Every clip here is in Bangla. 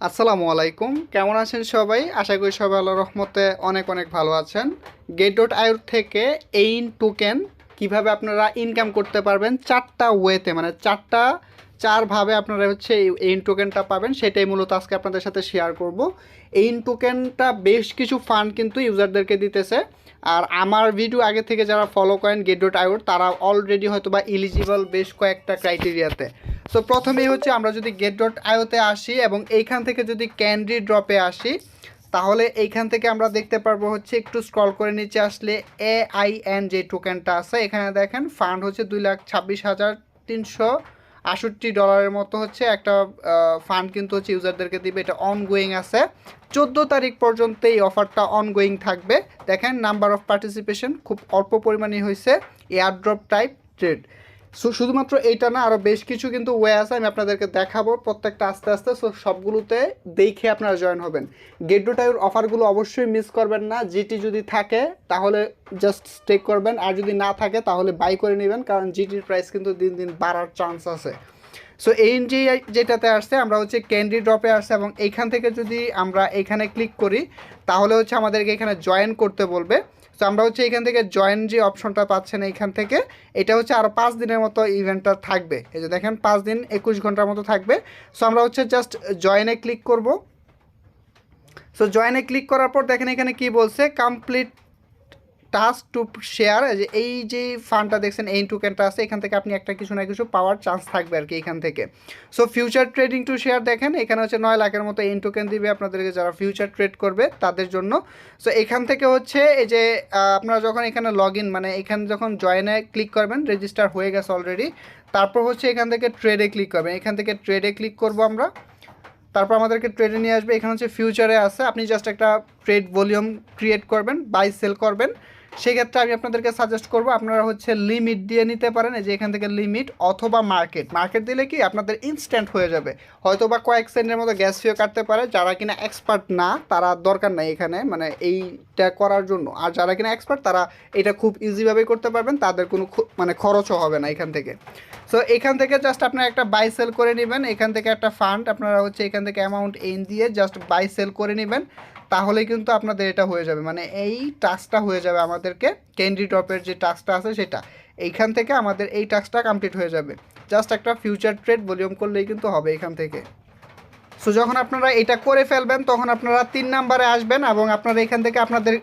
আসসালামু আলাইকুম। কেমন আছেন সবাই? আশা করি সবাই আল্লাহ রহমতে অনেক অনেক ভালো আছেন। গেট ডট আয়ুর থেকে এইন টোকেন কীভাবে আপনারা ইনকাম করতে পারবেন? চারটা ওয়েতে মানে চারটা চারভাবে আপনারা হচ্ছে এই টোকেনটা পাবেন। সেটাই মূলত আজকে আপনাদের সাথে শেয়ার করব। এইন টোকেনটা বেশ কিছু ফান্ড কিন্তু ইউজারদেরকে দিতেছে। আর আমার ভিডিও আগে থেকে যারা ফলো করেন গেট ডট আয়ুর তারা অলরেডি হয়তো বা ইলিজিবল বেশ কয়েকটা ক্রাইটেরিয়াতে সো প্রথমেই হচ্ছে আমরা যদি গেট ডট আয়োতে আসি এবং এইখান থেকে যদি ক্যান্ডি ড্রপে আসি, তাহলে এইখান থেকে আমরা দেখতে পারব হচ্ছে একটু স্ক্রল করে নিচে আসলে এ আই এন যে টোকেনটা আছে, এখানে দেখেন ফান্ড হচ্ছে দুই লাখ ছাব্বিশ হাজার তিনশো আষট্টি ডলারের মতো হচ্ছে একটা ফান্ড কিন্তু হচ্ছে ইউজারদেরকে দিবে। এটা অনগোয়িং আছে। চোদ্দ তারিখ পর্যন্ত এই অফারটা অনগোয়িং থাকবে। দেখেন নাম্বার অফ পার্টিসিপেশন খুব অল্প পরিমাণে হয়েছে। এয়ারড্রপ টাইপ ট্রেড সো শুধুমাত্র এইটা না আরও বেশ কিছু কিন্তু ওয়ে আছে, আমি আপনাদেরকে দেখাবো। প্রত্যেকটা আস্তে আস্তে সো সবগুলোতে দেখে আপনারা জয়েন হবেন। গেট টাইর অফারগুলো অবশ্যই মিস করবেন না। জিটি যদি থাকে, তাহলে জাস্ট স্টেক করবেন। আর যদি না থাকে, তাহলে বাই করে নেবেন, কারণ জিটির প্রাইস কিন্তু দিন দিন বাড়ার চান্স আছে। সো যে যেটাতে আসছে, আমরা হচ্ছে ক্যান্ডি ড্রপে আসছে, এবং এইখান থেকে যদি আমরা এখানে ক্লিক করি, তাহলে হচ্ছে আমাদেরকে এখানে জয়েন করতে বলবে। সো আমরা হচ্ছে এখান থেকে জয়েন যে অপশনটা পাচ্ছেন এইখান থেকে, এটা হচ্ছে আরও পাঁচ দিনের মতো ইভেন্টটা থাকবে। এই যে দেখেন, পাঁচ দিন একুশ ঘণ্টার মতো থাকবে। সো আমরা হচ্ছে জাস্ট জয়েনে ক্লিক করব। সো জয়েনে ক্লিক করার পর দেখেন এখানে কি বলছে কমপ্লিট টাস্ক টু শেয়ার যে এই যে ফান্ডটা দেখছেন, এই টোকেনটা আছে, এখান থেকে আপনি একটা কিছু না কিছু পাওয়ার চান্স থাকবে আর কি এখান থেকে। So future trading to share দেখেন, এখানে হচ্ছে নয় লাখের মতো এই টোকেন দিবে আপনাদেরকে যারা ফিউচার ট্রেড করবে তাদের জন্য। সো এখান থেকে হচ্ছে এই যে আপনারা যখন এখানে লগ ইন মানে এখানে যখন জয়েনে ক্লিক করবেন রেজিস্টার হয়ে গেছে অলরেডি তারপর হচ্ছে এখান থেকে ট্রেডে ক্লিক করবেন। এখান থেকে ট্রেডে ক্লিক করব আমরা, তারপর আমাদেরকে ট্রেডে নিয়ে আসবে। এখানে হচ্ছে ফিউচারে আছে, আপনি জাস্ট একটা ট্রেড ভলিউম ক্রিয়েট করবেন বাই সেল করবেন। সেক্ষেত্রে আমি আপনাদেরকে সাজেস্ট করব, আপনারা হচ্ছে লিমিট দিয়ে নিতে পারেন যে এখান থেকে লিমিট অথবা মার্কেট মার্কেট দিলে কি আপনাদের ইনস্ট্যান্ট হয়ে যাবে। হয়তো বা কয়েক সেন্টের মতো গ্যাস ফিও কাটতে পারে, যারা কিনা এক্সপার্ট না, তারা দরকার নাই এখানে মানে এইটা করার জন্য। আর যারা কিনা এক্সপার্ট তারা এটা খুব ইজিভাবে করতে পারবেন, তাদের কোনো মানে খরচও হবে না এখান থেকে। সো এখান থেকে জাস্ট আপনারা একটা বাই সেল করে নেবেন, এখান থেকে একটা ফান্ড আপনারা হচ্ছে এখান থেকে অ্যামাউন্ট এন দিয়ে জাস্ট বাই সেল করে নেবেন। তাহলে কিন্তু আপনাদের এটা হয়ে যাবে। মানে এই টাস্কটা হয়ে যাবে আমাদেরকে ক্যান্ডি ড্রপের যে টাস্কটা আছে সেটা। এইখান থেকে আমাদের এই টাস্কটা কমপ্লিট হয়ে যাবে। জাস্ট একটা ফিউচার ট্রেড ভলিউম করলেই কিন্তু হবে এখান থেকে। সো যখন আপনারা এটা করে ফেলবেন, তখন আপনারা তিন নাম্বারে আসবেন এবং আপনারা এখান থেকে আপনাদের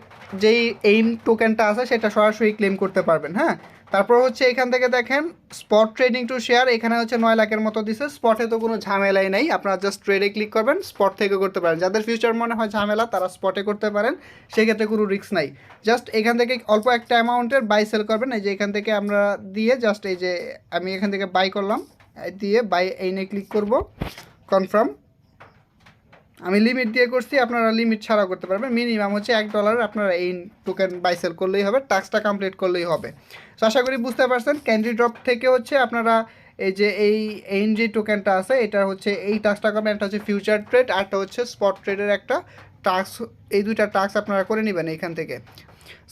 যেই এইম টোকেনটা আছে সেটা সরাসরি ক্লেম করতে পারবেন হ্যাঁ? তারপর হচ্ছে এখান থেকে দেখেন স্পট ট্রেডিং টু শেয়ার এখানে হচ্ছে নয় লাখের মতো দিছে। স্পটে তো কোনো ঝামেলাই নেই, আপনারা জাস্ট ট্রেডে ক্লিক করবেন স্পট থেকে করতে পারেন। যাদের ফিউচার মনে হয় ঝামেলা, তারা স্পটে করতে পারেন, সেক্ষেত্রে কোনো রিস্ক নাই। জাস্ট এখান থেকে অল্প একটা অ্যামাউন্টের বাই সেল করবেন, এই যে এখান থেকে আমরা দিয়ে জাস্ট এই যে আমি এখান থেকে বাই করলাম দিয়ে বাই এই নিয়ে ক্লিক করব কনফার্ম আমি লিমিট দিয়ে করছি, আপনারা লিমিট ছাড়া করতে পারবেন। মিনিমাম হচ্ছে এক ডলার আপনারা এই টোকেন বাই সেল করলেই হবে টাস্কটা কমপ্লিট করলেই হবে। তো আশা করি বুঝতে পারছেন ক্যান্ডি ড্রপ থেকে হচ্ছে আপনারা এই যে এই এন যে টোকেনটা আছে, এটা হচ্ছে এই টাস্কটা করবেন একটা হচ্ছে ফিউচার ট্রেড আরটা হচ্ছে স্পট ট্রেডের একটা টাস্ক এই দুইটা টাস্ক আপনারা করে নেবেন এখান থেকে।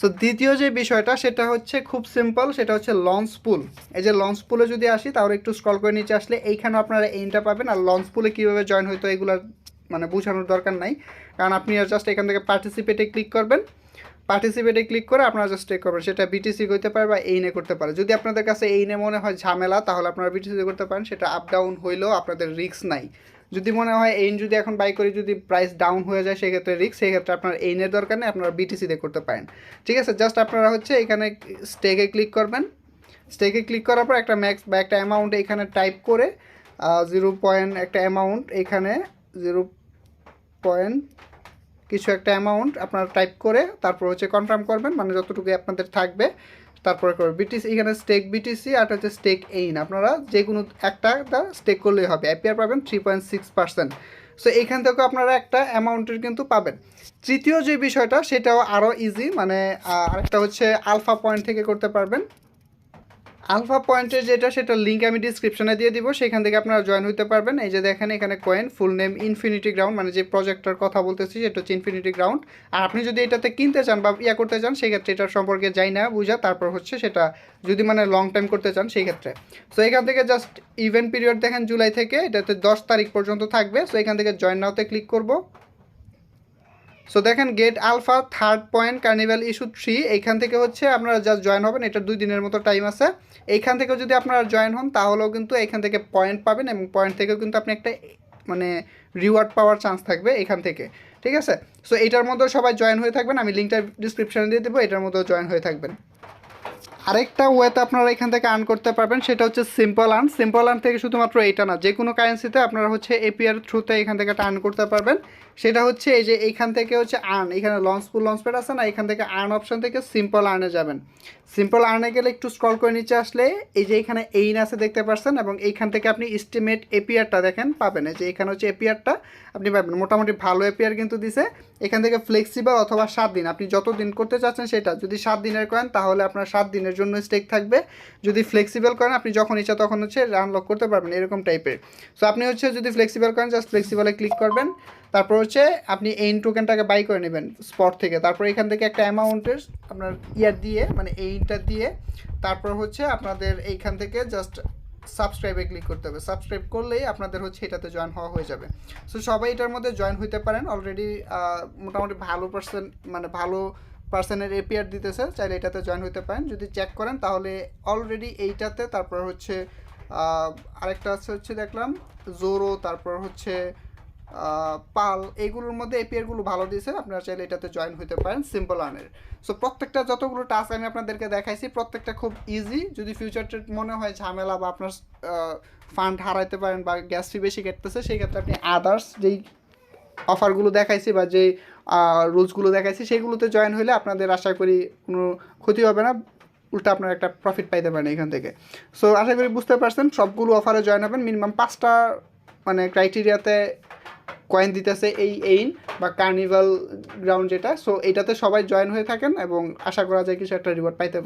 সো দ্বিতীয় যে বিষয়টা, সেটা হচ্ছে খুব সিম্পল সেটা হচ্ছে লঞ্চ পুল এই যে লঞ্চ পুলে যদি আসি, তাহলে একটু স্ক্রল করে নিচে আসলে এইখানেও আপনারা এইনটা পাবেন, আর লঞ্চ পুলে কীভাবে জয়েন হইতো, এগুলোর মানে বোঝানোর দরকার নাই। কারণ আপনি জাস্ট এখান থেকে পার্টিসিপেটে ক্লিক করবেন। পার্টিসিপেটে ক্লিক করে আপনারা জাস্ট টেক করবেন, সেটা বিটিসি করতে পারে বা এইনে করতে পারে। যদি আপনাদের কাছে এইনে মনে হয় ঝামেলা, তাহলে আপনারা বিটিসি করতে পারেন, সেটা আপ ডাউন হইলেও আপনাদের রিস্ক নাই। যদি মনে হয় এইন যদি এখন বাই করে, যদি প্রাইস ডাউন হয়ে যায়, সেক্ষেত্রে রিস্ক সেক্ষেত্রে আপনার এইনের দরকার নেই, আপনারা বিটিসিতে করতে পারেন। ঠিক আছে? জাস্ট আপনারা হচ্ছে এখানে স্টেকে ক্লিক করবেন। স্টেকে ক্লিক করার পর একটা ম্যাক্স বা একটা অ্যামাউন্ট এখানে টাইপ করে জিরো পয়েন্ট একটা অ্যামাউন্ট এখানে জিরো পয়েন্ট কিছু একটা অ্যামাউন্ট আপনারা টাইপ করে তারপর হচ্ছে কনফার্ম করবেন মানে যতটুকু আপনাদের থাকবে, তারপরে করবে বিটিসি এখানে স্টেক বিটিসি আর হচ্ছে স্টেক এইন আপনারা যে কোনো একটা স্টেক করলেই হবে অ্যাপিয়ার পাবেন three point six percent so এইখান থেকেও আপনারা একটা অ্যামাউন্টের কিন্তু পাবেন। তৃতীয় যে বিষয়টা, সেটাও আরও ইজি মানে আরেকটা হচ্ছে আলফা পয়েন্ট থেকে করতে পারবেন। আলফা পয়েন্টের যেটা, সেটা লিঙ্ক আমি ডিসক্রিপশনে দিয়ে দিব। সেখান থেকে আপনারা জয়েন হতে পারবেন। এই যে দেখেন, এখানে coin full name infinity ground মানে যে প্রজেক্টটার কথা বলতেছি, সেটা হচ্ছে ইনফিনিটি গ্রাউন্ড আর আপনি যদি এটাতে কিনতে চান বা ইয়া করতে চান, সেক্ষেত্রে এটার সম্পর্কে যাই না, বুঝা। তারপর হচ্ছে সেটা যদি মানে লং টাইম করতে চান সেই ক্ষেত্রে সো এখান থেকে জাস্ট ইভেন্ট পিরিয়ড দেখেন, জুলাই থেকে। এটাতে দশ তারিখ পর্যন্ত থাকবে। সো এখান থেকে জয়েন নাওতে ক্লিক করব। সো দেখেন Gate Alpha third point carnival issue three এইখান থেকে হচ্ছে আপনারা জাস্ট জয়েন হবেন। এটা দুই দিনের মতো টাইম আছে। এইখান থেকেও যদি আপনারা জয়েন হন, তাহলেও কিন্তু এখান থেকে পয়েন্ট পাবেন এবং পয়েন্ট থেকেও কিন্তু আপনি একটা মানে রিওয়ার্ড পাওয়ার চান্স থাকবে এখান থেকে। ঠিক আছে? সো এটার মধ্যেও সবাই জয়েন হয়ে থাকবেন। আমি লিঙ্কটা ডিসক্রিপশানে দিয়ে দেবো। এটার মধ্যেও জয়েন হয়ে থাকবেন। আরেকটা ওয়েতে আপনারা এখান থেকে আর্ন করতে পারবেন, সেটা হচ্ছে সিম্পল আর্ন সিম্পল আর্ন থেকে শুধুমাত্র এইটা না, যে কোনো কারেন্সিতে আপনারা হচ্ছে এপিআর থ্রুতে এখান থেকে আর্ন করতে পারবেন। সেটা হচ্ছে এই যে এইখান থেকে হচ্ছে আর্ন এখানে লঞ্চ পুল লঞ্চ প্যাড আছে না, এখান থেকে আর্ন অপশন থেকে সিম্পল আর্নে যাবেন। সিম্পল আর্নে গেলে একটু স্ক্রল করে নিচে আসলে এই যে এখানে এইন আছে দেখতে পাচ্ছেন এবং এইখান থেকে আপনি এস্টিমেট এপিআরটা দেখেন, পাবেন। এই যে এখানে হচ্ছে এপিআরটা আপনি পাবেন। মোটামুটি ভালো এপিআর কিন্তু দিছে। এখান থেকে ফ্লেক্সিবল অথবা সাত দিন, আপনি যত দিন করতে চাচ্ছেন সেটা। যদি সাত দিনের করেন, তাহলে আপনার সাত দিনের জন্য স্টেক থাকবে। যদি ফ্লেক্সিবল করেন, আপনি যখন ইচ্ছা তখন হচ্ছে আনলক করতে পারবেন, এরকম টাইপের সো আপনি হচ্ছে যদি ফ্লেক্সিবল করেন জাস্ট ফ্লেক্সিবলে ক্লিক করবেন। তারপর হচ্ছে আপনি এই টোকেনটাকে বাই করে নেবেন স্পট থেকে। তারপর এখান থেকে একটা অ্যামাউন্টের আপনার ইয়ার দিয়ে মানে এইটা দিয়ে, তারপর হচ্ছে আপনাদের এইখান থেকে জাস্ট সাবস্ক্রাইবে ক্লিক করতে হবে। সাবস্ক্রাইব করলেই আপনাদের হচ্ছে এটাতে জয়েন হওয়া হয়ে যাবে। সো সবাই এটার মধ্যে জয়েন হইতে পারেন। অলরেডি মোটামুটি ভালো পার্সেন্ট মানে ভালো পার্সেন্টের এপিআর দিতেছে, চাইলে এটাতে জয়েন হইতে পারেন। যদি চেক করেন, তাহলে অলরেডি এইটাতে তারপর হচ্ছে আরেকটা আছে হচ্ছে দেখলাম জোরো তারপর হচ্ছে পাল এইগুলোর মধ্যে এপিআরগুলো ভালো দিয়েছে, আপনারা চাইলে এটাতে জয়েন হতে পারেন সিম্পল আর্নের সো প্রত্যেকটা যতগুলো টাস্ক আমি আপনাদেরকে দেখাইছি, প্রত্যেকটা খুব ইজি যদি ফিউচার ট্রেড মনে হয় ঝামেলা বা আপনার ফান্ড হারাইতে পারেন বা গ্যাস ফি বেশি কেটতেছে, সেই ক্ষেত্রে আপনি আদার্স যেই অফারগুলো দেখাইছি বা যে রুলসগুলো দেখাইছি সেইগুলোতে জয়েন হলে আপনাদের আশা করি কোনো ক্ষতি হবে না, উল্টা আপনারা একটা প্রফিট পাইতে পারেন এখান থেকে। সো আশা করি বুঝতে পারছেন, সবগুলো অফারে জয়েন হবেন মিনিমাম পাঁচটা মানে ক্রাইটেরিয়াতে কয়েন দিতেছে এই এইন বা কার্নিভাল গ্রাউন্ড যেটা সো এটাতে সবাই জয়েন হয়ে থাকেন এবং আশা করা যায় কিছু একটা রিওয়ার্ড পাইতে